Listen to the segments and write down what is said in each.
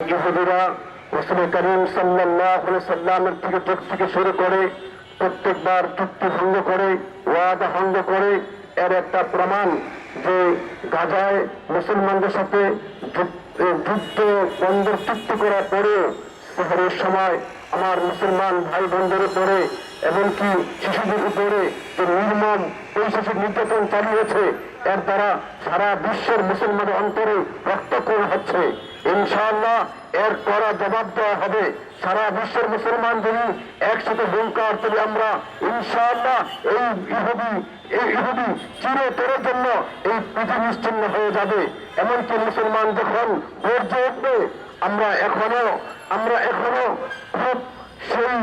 ইহুদিরা রসুল করিম সাল্লামের যুগ থেকে শুরু করে প্রত্যেকবার চুক্তি ভঙ্গ করে ওয়াদা ভঙ্গ করে এর একটা প্রমাণ যে গাজায় মুসলমানদের সাথে যুদ্ধ- এ, বন্ধের চুক্তি করার পরেও শহরের সময় আমার মুসলমান ভাই বোনদের উপরে এমনকি শিশুদের উপরে যে নির্মম পৈশাচিক নির্যাতন চালিয়েছে এর দ্বারা সারা বিশ্বের মুসলমানের অন্তরে রক্তক্ষরণ হচ্ছে। ইনশাআল্লাহ এর করা জবাব দেওয়া হবে। সারা বিশ্বের মুসলমান যদি একসাথে হুঙ্কার তুলি আমরা, ইনশাআল্লাহ এই ইহুদি এই ইহুদি চিরতরের জন্য এই পৃথিবী নিশ্চিন্ন হয়ে যাবে। এমনকি মুসলমান যখন গর্জে উঠবে, আমরা এখনও আমরা এখনও খুব সেই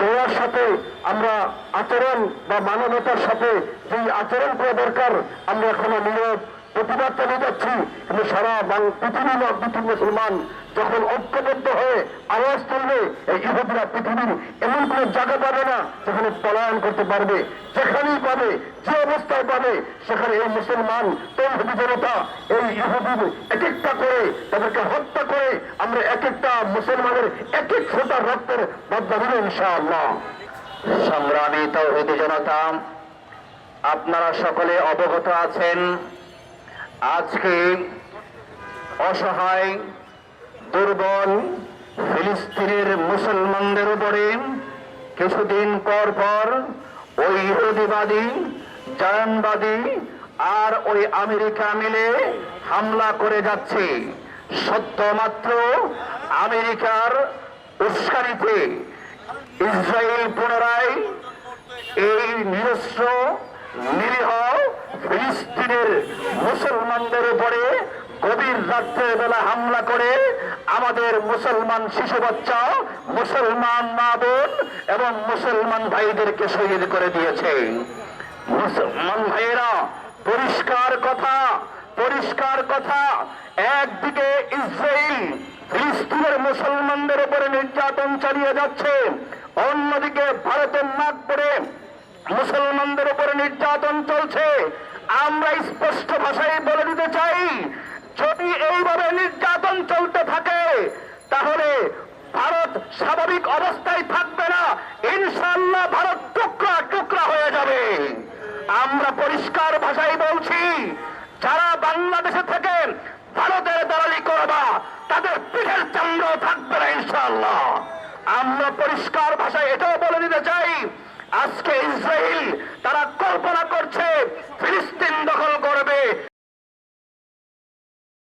দেওয়ার সাথে আমরা আচরণ বা মানবতার সাথে যে আচরণ করা দরকার, আমরা এখনও নীরব প্রতিবাদ চালিয়ে যাচ্ছি। কিন্তু সারা বাং- পৃথিবীর পৃথিবী মুসলমান যখন ঐক্যবদ্ধ হয়ে আওয়াজ তুলবে, এই ইহুদিরা পৃথিবীর এমন কোন জায়গা পাবে না যেখানে পলায়ন করতে পারবে, যেখানেই পাবে, যে অবস্থায় পাবে, সেখানে এই মুসলমান তৌহিদি জনতা, এই ইহুদির এক একটা করে তাদেরকে হত্যা করে আমরা এক একটা মুসলমানের এক এক ফোটা রক্তের বদলা দিব ইনশাআল্লাহ। সংগ্রামী তৌহিদি জনতা, আপনারা সকলে অবগত আছেন আজকে অসহায়, দুর্বল ফিলিস্তিনের মুসলমানদের উপরে কিছুদিন পর পর ওই ইহুদিবাদী, জায়নবাদী আর ওই আমেরিকা মিলে হামলা করে যাচ্ছে। সত্য মাত্র আমেরিকার উস্কানিতে ইসরায়েল পুনরায় এই নিরস্ত্র ফিলিস্তিনের মুসলমানদের উপরে গভীর রাত্রের বেলা হামলা করে আমাদের মুসলমান শিশু বাচ্চা, মুসলমান মা বোন এবং মুসলমান ভাইদেরকে শহীদ করে দিয়েছে। মুসলমান ভাইয়েরা, পরিষ্কার কথা পরিষ্কার কথা। একদিকে ইসরায়েল ফিলিস্তিনের মুসলমানদের উপরে নির্যাতন চালিয়ে যাচ্ছে, অন্যদিকে ভারতের নাক পড়ে মুসলমানদের উপরে নির্যাতন চলছে। আমরা স্পষ্ট ভাষায় বলে দিতে চাই, যদি এইভাবে নির্যাতন চলতে থাকে, তাহলে ভারত স্বাভাবিক অবস্থায় থাকবে না। ইনশাল্লাহ ভারত টুকরা টুকরা হয়ে যাবে। আমরা পরিষ্কার ভাষায় বলছি, যারা বাংলাদেশে থেকে ভারতের দালালি করবা, তাদের পিঠের চন্দ্র থাকবে না ইনশাল্লাহ আমরা পরিষ্কার ভাষায় এটাও বলে দিতে চাই, আজকে ইসরায়েল তারা